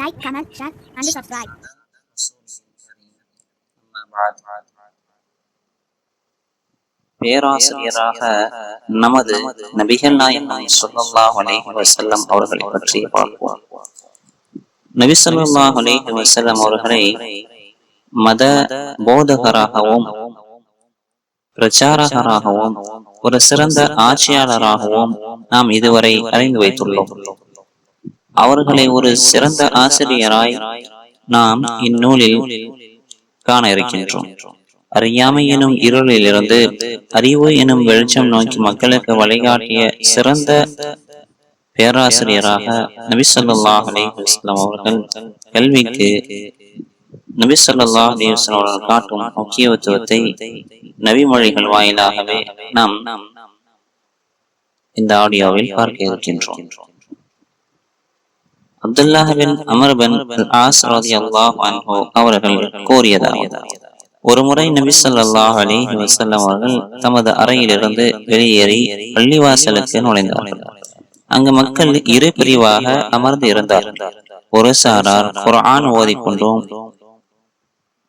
Like comment share and subscribe பேராசிரியராக நமது நபிகள் நாயகம் ஸல்லல்லாஹு அலைஹி வஸல்லம் அவர்களை பற்றி பார்ப்போம். நபி ஸல்லல்லாஹு அலைஹி வஸல்லம் அவர்களை மத போதகராகவும் பிரச்சாரகராகவும் ஒரு சிறந்த ஆட்சியாளராகவும் நாம் இதுவரை அறிந்து வைத்துள்ளோம். அவர்களை ஒரு சிறந்த ஆசிரியராய் நாம் இந்நூலில் காண இருக்கின்றோம். அறியாமை எனும் இருளிலிருந்து அறிவு எனும் வெளிச்சம் நோக்கி மக்களுக்கு வழிகாட்டிய சிறந்த பேராசிரியராக நபிசல்லாஹ் அலிஸ்லாம் அவர்கள் கல்விக்கு நபிசல்லாஹ் அலிஸ்லாம் அவர்கள் காட்டும் முக்கியத்துவத்தை நவிமொழிகள் வாயிலாகவே நாம் இந்த ஆடியோவில் பார்க்க இருக்கின்றோம். அப்துல்லாஹின் அமர்பன் ஆஸ் ரலியல்லாஹு அவர்கள் அவர்கள் ஒரு முறை நபி சொல்லாஹ் அலி வசல்லம் அவர்கள் தமது அறையிலிருந்து வெளியேறி பள்ளிவாசலுக்கு நுழைந்தார்கள் அங்கு மக்கள் இரு பிரிவாக அமர்ந்து இருந்தார். ஒரு சாரார் குரான் ஓதிக்கொண்டும்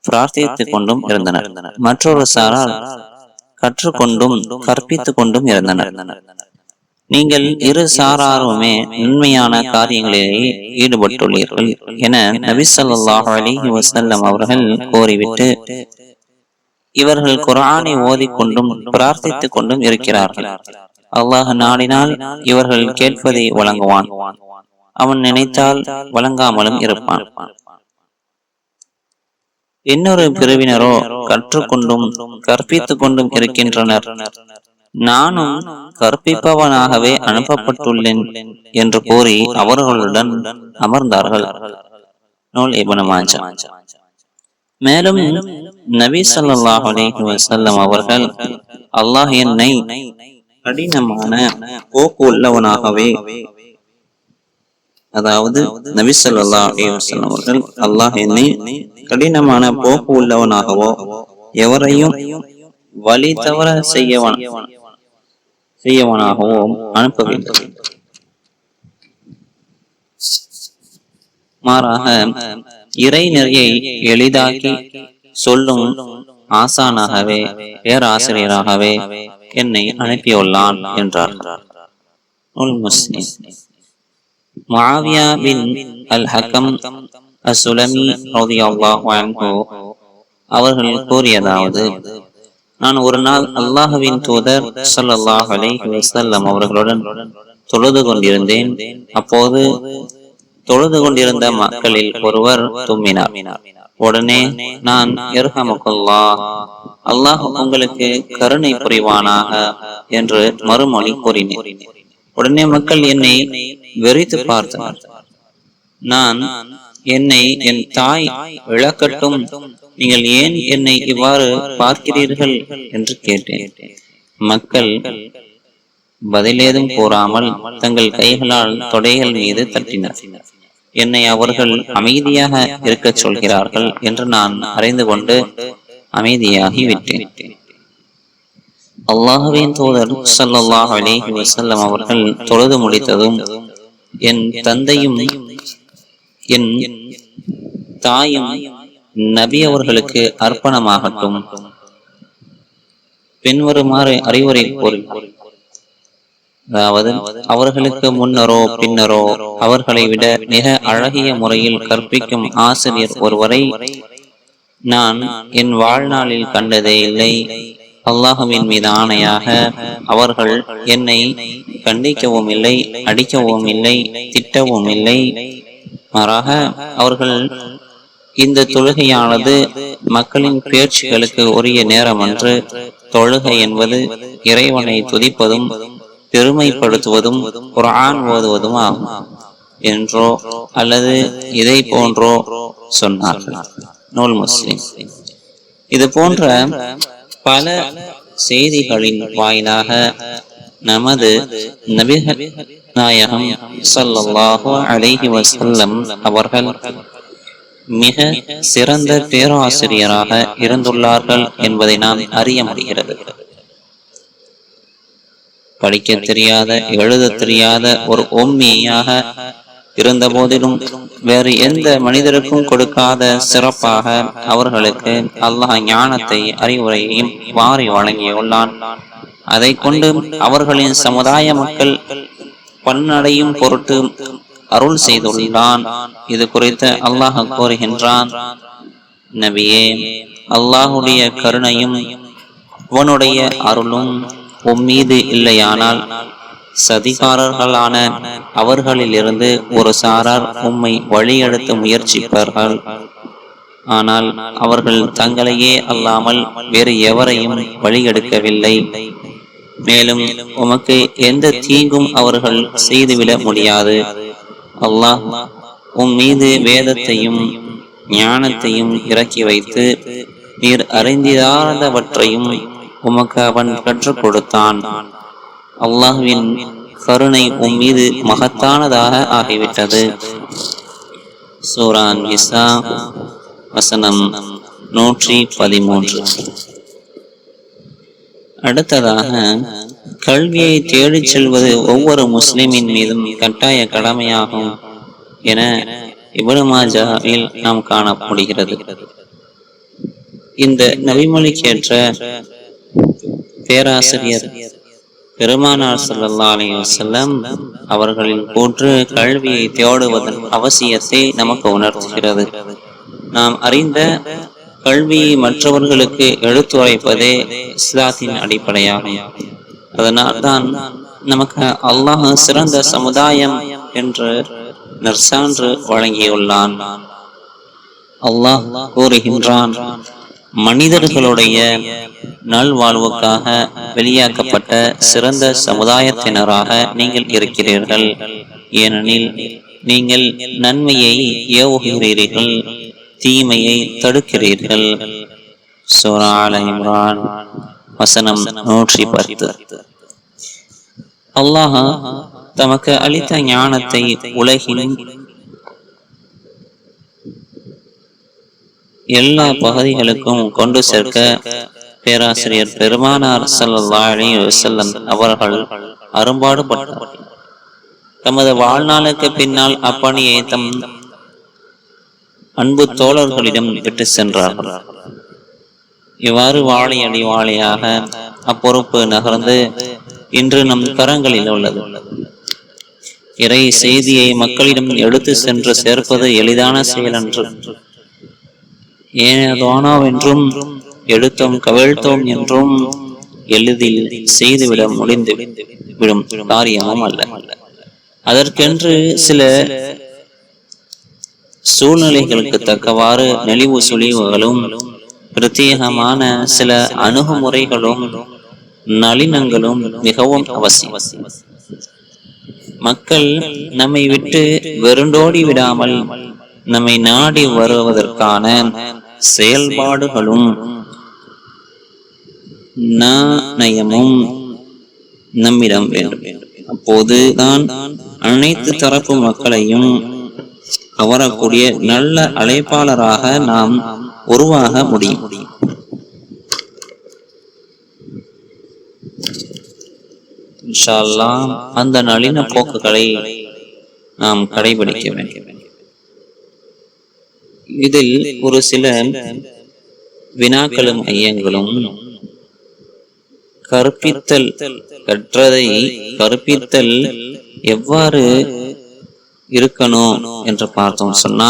பிரார்த்தித்துக் கொண்டும் இருந்தனர். மற்றொரு சாரார் கற்றுக்கொண்டும் கற்பித்துக் கொண்டும் இருந்தனர். நீங்கள் இரு சாராருமே நன்மையான காரியங்களிலே ஈடுபட்டுள்ளீர்கள் என நபி அலி வசல்லம் அவர்கள் கோரிவிட்டு இவர்கள் குரானை ஓதிக்கொண்டும் பிரார்த்தித்துக் கொண்டும் இருக்கிறார்கள். அல்லாஹ் நாடினால் இவர்கள் கேட்பதை வழங்குவான். அவன் நினைத்தால் வழங்காமலும் இருப்பான். இன்னொரு பிரிவினரோ கற்றுக்கொண்டும் கற்பித்துக் கொண்டும் இருக்கின்றனர். நானும் கற்பிப்பவனாகவே அனுப்பப்பட்டுள்ளேன் என்று கூறி அவர்களுடன் அமர்ந்தார்கள். நூல் இப்னு மேலும் நபி சொல்லாஹ் அலைஹி வஸல்லம் அவர்கள் அல்லாஹ் என்னை கடினமான போக்கு உள்ளவனாகவே அதாவது நபி சொல்லா அலைஹி அவர்கள் அல்லாஹ் என்னை கடினமான போக்கு உள்ளவனாகவோ எவரையும் வழி தவற செய்யவன் செய்யவனாகவும் அனுப்ப வேண்டும் மாறாக இறை நெறியை எளிதாக்கி சொல்லும் ஆசானாகவே பேராசிரியராகவே என்னை அனுப்பியுள்ளான் என்றார். உல் பின் அல் ஹக்கம் அசுலமி அவர்கள் கூறியதாவது நான் ஒரு நாள் அல்லாஹுவின் தூதர் சல்லாஹ் அலைஹி வசல்லம் அவர்களுடன் தொழுது கொண்டிருந்தேன். அப்போது தொழுது கொண்டிருந்த மக்களில் ஒருவர் தும்மினார் உடனே நான் அல்லாஹ் உங்களுக்கு கருணை புரிவானாக என்று மறுமொழி கூறினேன். உடனே மக்கள் என்னை வெறித்து பார்த்தனர். நான் என்னை என் தாய் விளக்கட்டும். நீங்கள் ஏன் என்னை இவ்வாறு பார்க்கிறீர்கள் என்று கேட்டேன். மக்கள் பதிலேதும் கூறாமல் தங்கள் கைகளால் தொடைகள் மீது தட்டினர். என்னை அவர்கள் அமைதியாக இருக்கச் சொல்கிறார்கள் என்று நான் அறிந்து கொண்டு அமைதியாகி விட்டேன். அல்லாஹுவின் தூதர் சல்லாஹ் அலேஹி வசல்லம் அவர்கள் தொழுது முடித்ததும் என் தந்தையும் என் தாயும் நபி அவர்களுக்கு அர்ப்பணமாகட்டும். பின்வருமாறு அறிவுரை அதாவது அவர்களுக்கு முன்னரோ பின்னரோ அவர்களை விட மிக அழகிய முறையில் கற்பிக்கும் ஆசிரியர் ஒருவரை நான் என் வாழ்நாளில் கண்டதே இல்லை. அல்லாஹுவின் மீது ஆணையாக அவர்கள் என்னை கண்டிக்கவும் இல்லை அடிக்கவும் இல்லை திட்டவும் இல்லை மாறாக அவர்கள் இந்த தொழுகையானது மக்களின் பேச்சுகளுக்கு உரிய நேரம் அன்று தொழுகை என்பது இறைவனை துதிப்பதும் பெருமைப்படுத்துவதும் குர்ஆன் ஓதுவதும் ஆகும் என்றோ அல்லது இதை போன்றோ சொன்னார்கள் நூல் முஸ்லிம். இது போன்ற பல செய்திகளின் வாயிலாக நமது நபிகள் நாயகம் அலைஹி வசல்லம் அவர்கள் மிக சிறந்த பேராசிரியராக இருந்துள்ளார்கள் என்பதை நாம் அறிய முடிகிறது. படிக்க தெரியாத எழுத தெரியாத ஒரு ஒம்மியாக இருந்த போதிலும் வேறு எந்த மனிதருக்கும் கொடுக்காத சிறப்பாக அவர்களுக்கு அல்லாஹ் ஞானத்தை அறிவுரையையும் வாரி வழங்கியுள்ளான். அதை கொண்டு அவர்களின் சமுதாய மக்கள் பன்னடையும் பொருட்டு அருள் செய்துள்ளான். இது குறித்து அல்லாஹ் கூறுகின்றான். நபியே அல்லாஹுடைய கருணையும் அவனுடைய அருளும் உம்மீது இல்லையானால் சதிகாரர்களான அவர்களிலிருந்து ஒரு சாரார் உம்மை வழியெடுத்து முயற்சிப்பார்கள். ஆனால் அவர்கள் தங்களையே அல்லாமல் வேறு எவரையும் வழியெடுக்கவில்லை. மேலும் உமக்கு எந்த தீங்கும் அவர்கள் செய்துவிட முடியாது. அல்லாஹ் உம் மீது வேதத்தையும் ஞானத்தையும் இறக்கி வைத்து நீர் அறிந்திராதவற்றையும் உமக்கு அவன் கற்றுக் கொடுத்தான். அல்லாஹ்வின் கருணை உம் மீது மகத்தானதாக ஆகிவிட்டது. சூரான் நிசா வசனம் நூற்றி பதிமூன்று. அடுத்ததாக கல்வியை தேடிச் செல்வது ஒவ்வொரு முஸ்லிமின் மீதும் கட்டாய கடமையாகும் என இபனு மாஜாவில் நாம் காண முடிகிறது இந்த நபிமொழிக்கேற்ற பேராசிரியர் பெருமானார் சல்லா அலைஹி வஸல்லம் அவர்களின் கூற்று கல்வியை தேடுவதன் அவசியத்தை நமக்கு உணர்த்துகிறது. நாம் அறிந்த கல்வியை மற்றவர்களுக்கு எடுத்துரைப்பதே இஸ்லாத்தின் அடிப்படையாகும். அதனால்தான் நமக்கு அல்லாஹ் சிறந்த சமுதாயம் என்று நற்சான்று வழங்கியுள்ளான். அல்லாஹ் கூறுகின்றான் மனிதர்களுடைய நல்வாழ்வுக்காக வெளியாக்கப்பட்ட சிறந்த சமுதாயத்தினராக நீங்கள் இருக்கிறீர்கள். ஏனெனில் நீங்கள் நன்மையை ஏவுகிறீர்கள். தீமையை தடுக்கிறீர்கள். சூரா இம்ரான் வசனம் நூற்றி பத்து அல்லாஹ் தமக்கு அளித்த ஞானத்தை உலகின் எல்லா பகுதிகளுக்கும் கொண்டு சேர்க்க பேராசிரியர் பெருமானார் ஸல்லல்லாஹு அலைஹி அவர்கள் அரும்பாடுபட்டார். தமது வாழ்நாளுக்கு பின்னால் அப்பணியை தம் அன்பு தோழர்களிடம் விட்டு சென்றார்கள் இவ்வாறு வாழை அடி வாழையாக அப்பொறுப்பு நகர்ந்து இன்று நம் கரங்களில் உள்ளது. இறை செய்தியை மக்களிடம் எடுத்து சென்று சேர்ப்பது எளிதான செயலன்று. ஏனதோனோவென்றும் எடுத்தோம் கவிழ்த்தோம் என்றும் எளிதில் செய்துவிட முடிந்து விடும் காரியமும் அல்ல. அதற்கென்று சில சூழ்நிலைகளுக்கு தக்கவாறு நெளிவு சுழிவுகளும் பிரத்யேகமான சில அணுகுமுறைகளும் நளினங்களும் மிகவும் அவசியம். மக்கள் நம்மை விட்டு வெருண்டோடி விடாமல் நம்மை நாடி வருவதற்கான செயல்பாடுகளும் நாணயமும் நம்மிடம் வேண்டும். அப்போதுதான் அனைத்து தரப்பு மக்களையும் கவரக்கூடிய நல்ல அழைப்பாளராக நாம் உருவாக முடியும். அந்த நளின போக்குகளை நாம் கடைபிடிக்க வேண்டும். இதில் ஒரு சில வினாக்களும் ஐயங்களும் கற்பித்தல் கற்றதை கற்பித்தல் எவ்வாறு இருக்கணும் என்று பார்த்தோம். சொன்னா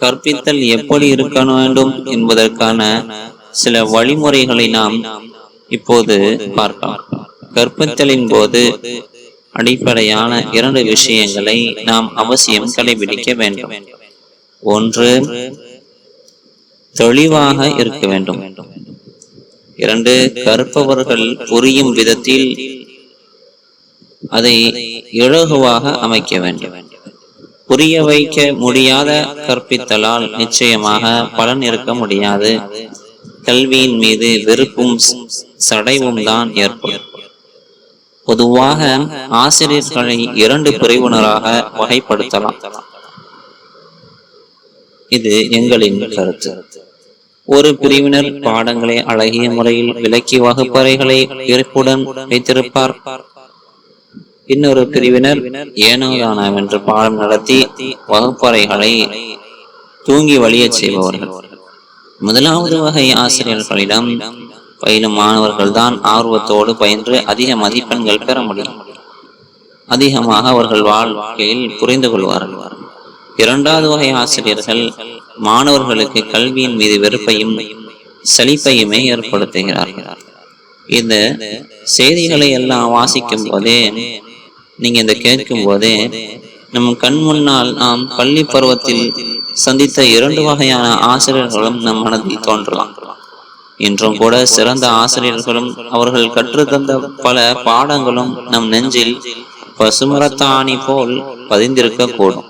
கற்பித்தல் எப்படி இருக்க வேண்டும் என்பதற்கான சில வழிமுறைகளை நாம் இப்போது பார்க்கலாம். கற்பித்தலின் போது அடிப்படையான இரண்டு விஷயங்களை நாம் அவசியம் கடைபிடிக்க வேண்டும். ஒன்று தெளிவாக இருக்க வேண்டும். இரண்டு கற்பவர்கள் புரியும் விதத்தில் அதை இலகுவாக அமைக்க வேண்டும். புரிய வைக்க முடியாத கற்பித்தலால் நிச்சயமாக பலன் இருக்க முடியாது. கல்வியின் மீது வெறுப்பும் சடைவும் தான் ஏற்படும். பொதுவாக ஆசிரியர்களை இரண்டு பிரிவினராக வகைப்படுத்தலாம். இது எங்களின் கருத்து. ஒரு பிரிவினர் பாடங்களை அழகிய முறையில் விளக்கி வகுப்பறைகளை இருப்புடன் வைத்திருப்பார். இன்னொரு பிரிவினர் ஏனோதானம் என்று பாடம் நடத்தி வகுப்பறைகளை தூங்கி வழியச் செய்பவர்கள். முதலாவது வகை ஆசிரியர்களிடம் பயிலும் மாணவர்கள்தான் ஆர்வத்தோடு பயின்று அதிக மதிப்பெண்கள் பெற முடியும். அதிகமாக அவர்கள் வாழ்க்கையில் புரிந்து கொள்வார்கள். இரண்டாவது வகை ஆசிரியர்கள் மாணவர்களுக்கு கல்வியின் மீது வெறுப்பையும் சலிப்பையுமே ஏற்படுத்துகிறார்கள். இந்த செய்திகளை எல்லாம் வாசிக்கும் போதே நீங்க இதை கேட்கும் போதே நம் கண் முன்னால் நாம் பள்ளி பருவத்தில் சந்தித்த இரண்டு வகையான ஆசிரியர்களும் நம் மனதில் தோன்றலாம். இன்றும் கூட சிறந்த ஆசிரியர்களும் அவர்கள் கற்றுத்தந்த பல பாடங்களும் நம் நெஞ்சில் பசுமரத்தாணி போல் பதிந்திருக்க கூடும்.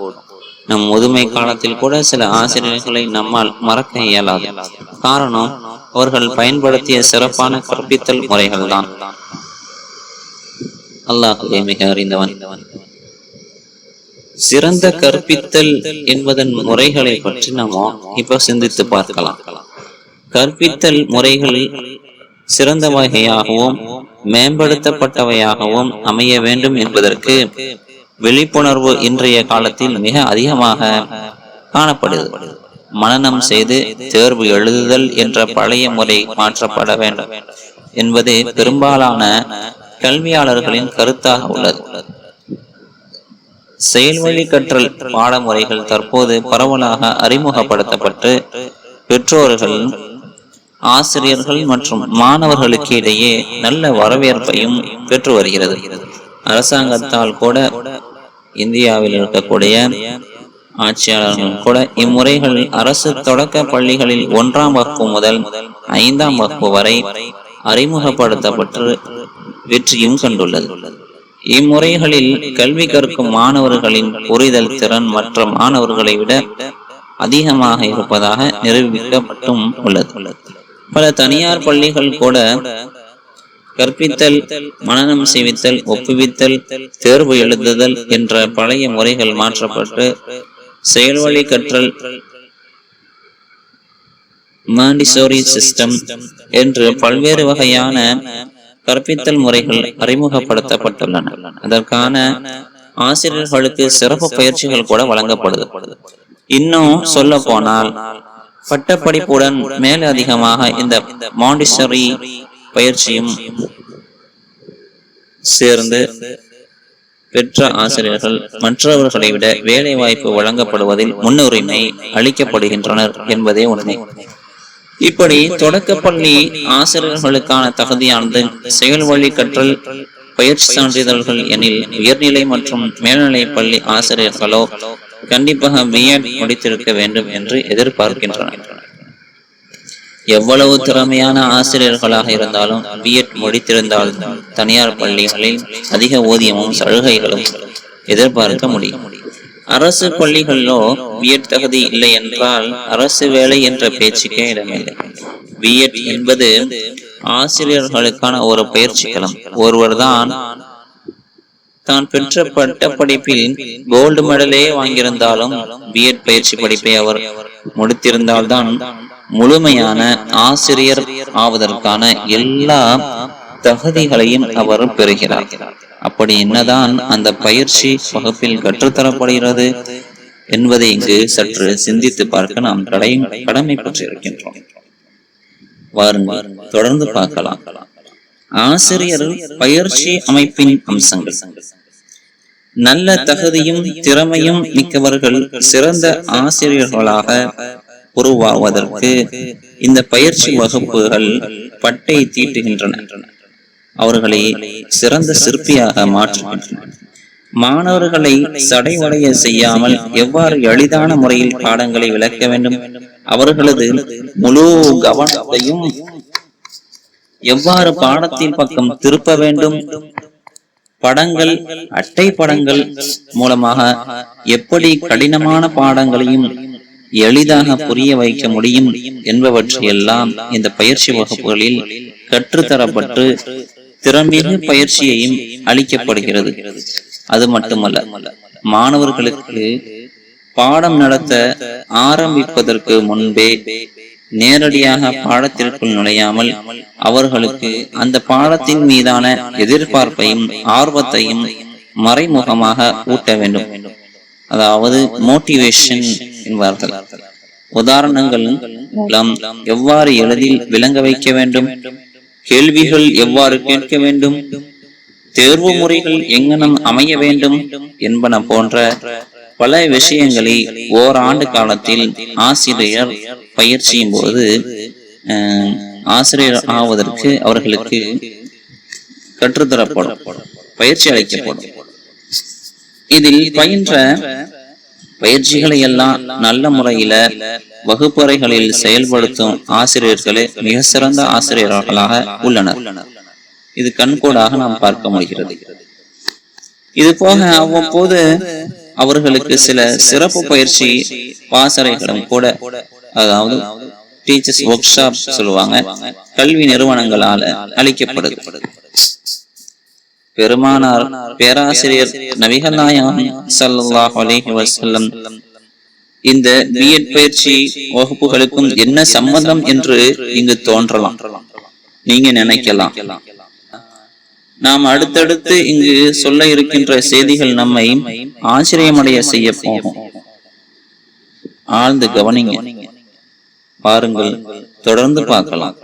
நம் முதுமை காலத்தில் கூட சில ஆசிரியர்களை நம்மால் மறக்க இயலாது. காரணம் அவர்கள் பயன்படுத்திய சிறப்பான கற்பித்தல் முறைகள் தான் அல்லாஹுவே மிக அறிந்தவன் சிறந்த கற்பித்தல் என்பதன் முறைகளை பற்றி நாம் இப்ப சிந்தித்து பார்க்கலாம். கற்பித்தல் முறைகள் சிறந்த வகையாகவும் மேம்படுத்தப்பட்டவையாகவும் அமைய வேண்டும் என்பதற்கு விழிப்புணர்வு இன்றைய காலத்தில் மிக அதிகமாக காணப்படுது. மனநம் செய்து தேர்வு எழுதுதல் என்ற பழைய முறை மாற்றப்பட வேண்டும் என்பது பெரும்பாலான கல்வியாளர்களின் கருத்தாக உள்ளது. செயல்வழி கற்றல் பாடமுறைகள் தற்போது பரவலாக அறிமுகப்படுத்தப்பட்டு பெற்றோர்கள் ஆசிரியர்கள் மற்றும் மாணவர்களுக்கு இடையே நல்ல வரவேற்பையும் பெற்று வருகிறது. அரசாங்கத்தால் கூட இந்தியாவில் இருக்கக்கூடிய ஆட்சியாளர்கள் கூட இம்முறைகள் அரசு தொடக்க பள்ளிகளில் ஒன்றாம் வகுப்பு முதல் ஐந்தாம் வகுப்பு வரை அறிமுகப்படுத்தப்பட்டு வெற்றியும் கண்டுள்ளது. இம்முறைகளில் கல்வி கற்கும் மாணவர்களின் புரிதல் திறன் மற்ற மாணவர்களை விட அதிகமாக இருப்பதாக நிரூபிக்கப்பட்டும் உள்ளது. பல தனியார் பள்ளிகள் கூட கற்பித்தல் மனநம் செய்வித்தல் ஒப்புவித்தல் தேர்வு எழுதுதல் என்ற பழைய முறைகள் மாற்றப்பட்டு செயல்வழி கற்றல் மாண்டிசோரி சிஸ்டம் என்று பல்வேறு வகையான கற்பித்தல் முறைகள் அறிமுகப்படுத்தப்பட்டுள்ளன. அதற்கான ஆசிரியர்களுக்கு சிறப்பு பயிற்சிகள் கூட வழங்கப்படுது. இன்னும் சொல்ல போனால் பட்டப்படிப்புடன் மேல அதிகமாக இந்த மாண்டிசரி பயிற்சியும் சேர்ந்து பெற்ற ஆசிரியர்கள் மற்றவர்களை விட வேலை வாய்ப்பு வழங்கப்படுவதில் முன்னுரிமை அளிக்கப்படுகின்றனர் என்பதே உண்மை இப்படி தொடக்கப்பள்ளி ஆசிரியர்களுக்கான தகுதியானது செயல் வழி கற்றல் பயிற்சி சான்றிதழ்கள் எனில் உயர்நிலை மற்றும் மேல்நிலை பள்ளி ஆசிரியர்களோ கண்டிப்பாக பிஎட் முடித்திருக்க வேண்டும் என்று எதிர்பார்க்கின்றனர். எவ்வளவு திறமையான ஆசிரியர்களாக இருந்தாலும் பிஎட் முடித்திருந்தால் தனியார் பள்ளிகளில் அதிக ஊதியமும் சலுகைகளும் எதிர்பார்க்க முடியும். அரசு பள்ளிகளிலோ பிஎட் தகுதி இல்லை என்றால் அரசு வேலை என்ற பேச்சுக்கே இடமில்லை. பிஎட் என்பது ஆசிரியர்களுக்கான ஒரு பயிற்சி களம் ஒருவர்தான் தான் பெற்ற பட்ட படிப்பில் கோல்டு மெடலே வாங்கியிருந்தாலும் பிஎட் பயிற்சி படிப்பை அவர் முடித்திருந்தால்தான் முழுமையான ஆசிரியர் ஆவதற்கான எல்லா தகுதிகளையும் அவர் பெறுகிறார். அப்படி என்னதான் அந்த பயிற்சி வகுப்பில் கற்றுத்தரப்படுகிறது என்பதை இங்கு சற்று சிந்தித்து பார்க்க நாம் கடமை பெற்றிருக்கின்றோம். வாருங்கள் தொடர்ந்து பார்க்கலாம். ஆசிரியர் பயிற்சி அமைப்பின் அம்சங்கள். நல்ல தகுதியும் திறமையும் மிக்கவர்கள் சிறந்த ஆசிரியர்களாக உருவாவதற்கு இந்த பயிற்சி வகுப்புகள் பட்டை தீட்டுகின்றன. அவர்களை சிறந்த சிற்பியாக மாற்றுகின்றனர். மாணவர்களை சடைவடைய செய்யாமல் எவ்வாறு எளிதான முறையில் பாடங்களை விளக்க வேண்டும்? அவர்களது முழு கவனத்தையும் எவ்வாறு பாடத்தின் பக்கம் திருப்ப வேண்டும்? படங்கள் அட்டை படங்கள் மூலமாக எப்படி கடினமான பாடங்களையும் எளிதாக புரிய வைக்க முடியும் என்பவற்றையெல்லாம் இந்த பயிற்சி வகுப்புகளில் கற்றுத்தரப்பட்டு திறமிகு பயிற்சியையும் அளிக்கப்படுகிறது. அது மட்டுமல்ல மாணவர்களுக்கு பாடம் நடத்த ஆரம்பிப்பதற்கு முன்பே நேரடியாக பாடத்திற்குள் நுழையாமல் அவர்களுக்கு அந்த பாடத்தின் மீதான எதிர்பார்ப்பையும் ஆர்வத்தையும் மறைமுகமாக ஊட்ட வேண்டும். அதாவது மோட்டிவேஷன் என்பார்கள். உதாரணங்கள் மூலம் எவ்வாறு எளிதில் விளங்க வைக்க வேண்டும்? கேள்விகள் எவ்வாறு கேட்க வேண்டும்? தேர்வு முறைகள் எங்கனம் அமைய வேண்டும் என்பன போன்ற பல விஷயங்களை ஓராண்டு காலத்தில் ஆசிரியர் பயிற்சியும் போது ஆசிரியர் ஆவதற்கு அவர்களுக்கு கற்றுத்தரப்படும் பயிற்சி அளிக்கப்படும். இதில் பயின்ற பயிற்சிகளை எல்லாம் நல்ல முறையில வகுப்பறைகளில் செயல்படுத்தும் ஆசிரியர்களே மிக சிறந்த ஆசிரியர்களாக உள்ளனர். இது கண்கூடாக நாம் பார்க்க முடிகிறது. இது போக அவ்வப்போது அவர்களுக்கு சில சிறப்பு பயிற்சி பாசறைகளும் கூட அதாவது டீச்சர்ஸ் ஒர்க் ஷாப் சொல்லுவாங்க கல்வி நிறுவனங்களால அளிக்கப்படுது. பெருமானார் பேராசிரியர் நபிகள் அலைஹி இந்த பிஎட் பயிற்சி வகுப்புகளுக்கும் என்ன சம்பந்தம் என்று இங்கு தோன்றலாம். நீங்க நினைக்கலாம். நாம் அடுத்தடுத்து இங்கு சொல்ல இருக்கின்ற செய்திகள் நம்மை ஆச்சரியமடைய செய்ய போகும். ஆழ்ந்து கவனிங்க. பாருங்கள். தொடர்ந்து பார்க்கலாம்.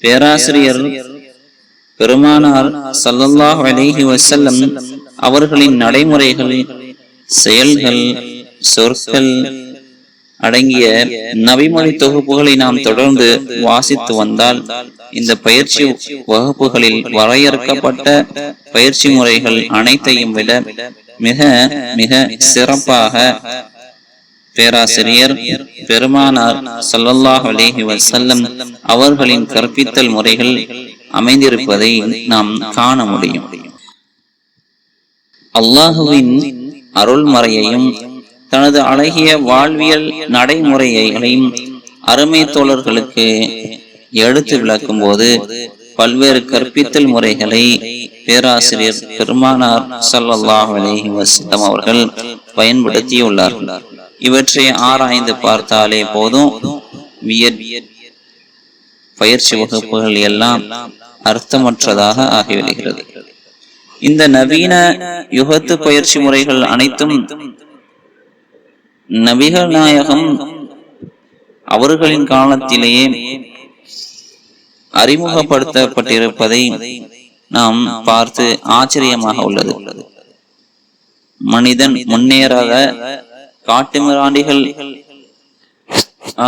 பேராசிரியர் பெருமானார் ஸல்லல்லாஹு அலிஹி வசல்லம் அவர்களின் நடைமுறைகள் செயல்கள் சொற்கள் அடங்கிய நபிமொழி தொகுப்புகளை நாம் தொடர்ந்து வாசித்து வந்தால் இந்த பயிற்சி வகுப்புகளில் வரையறுக்கப்பட்ட பயிற்சி முறைகள் அனைத்தையும் விட மிக மிக சிறப்பாக பேராசிரியர் பெருமானார் சல்லல்லாஹ் அலேஹி வசல்லம் அவர்களின் கற்பித்தல் முறைகள் அமைந்திருப்பதை நாம் காண முடியும். அல்லாஹுவின் அருள்மறையையும் தனது அழகிய வாழ்வியல் நடைமுறைகளையும் அருமை தோழர்களுக்கு எடுத்து விளக்கும் போது பல்வேறு கற்பித்தல் முறைகளை பேராசிரியர் பெருமானார் ஸல்லல்லாஹு அலைஹி வஸல்லம் அவர்கள் பயன்படுத்தியுள்ளார்கள். இவற்றை ஆராய்ந்து பார்த்தாலே போதும். வியட் பயிற்சி வகுப்புகள் எல்லாம் அர்த்தமற்றதாக ஆகிவிடுகிறது. இந்த நவீன யுகத்து பயிற்சி முறைகள் அனைத்தும் நபிகள் நாயகம் அவர்களின் காலத்திலேயே அறிமுகப்படுத்தப்பட்டிருப்பதை நாம் பார்த்து ஆச்சரியமாக உள்ளது. மனிதன் முன்னேறாத காட்டுமிராண்டிகள்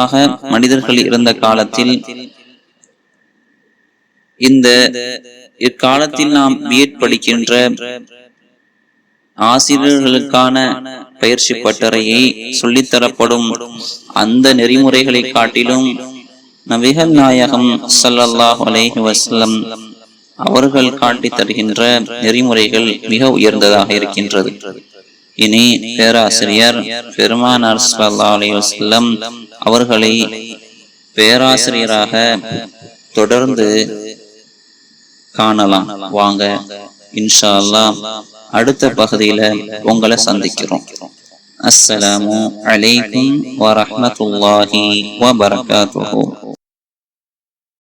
ஆக மனிதர்கள் இருந்த காலத்தில் இந்த இக்காலத்தில் நாம் பிஎட் படிக்கின்ற ஆசிரியர்களுக்கான பயிற்சி பட்டறையை சொல்லித்தரப்படும் அந்த நெறிமுறைகளை காட்டிலும் நபிகள் நாயகம் ஸல்லல்லாஹு அலேஹி வஸல்லம் அவர்கள் காட்டி தருகின்ற நெறிமுறைகள் மிக உயர்ந்ததாக இருக்கின்றது. இனி பேராசிரியர் பெருமானார் சல்லா அலி வஸல்லம் அவர்களை பேராசிரியராக தொடர்ந்து காணலாம். வாங்க இன்ஷா அல்லாஹ் அடுத்த பகுதியில உங்களை சந்திக்கிறோம். அஸ்ஸலாமு அலைக்கும் வரஹ்மத்துல்லாஹி வபரகாத்துஹு.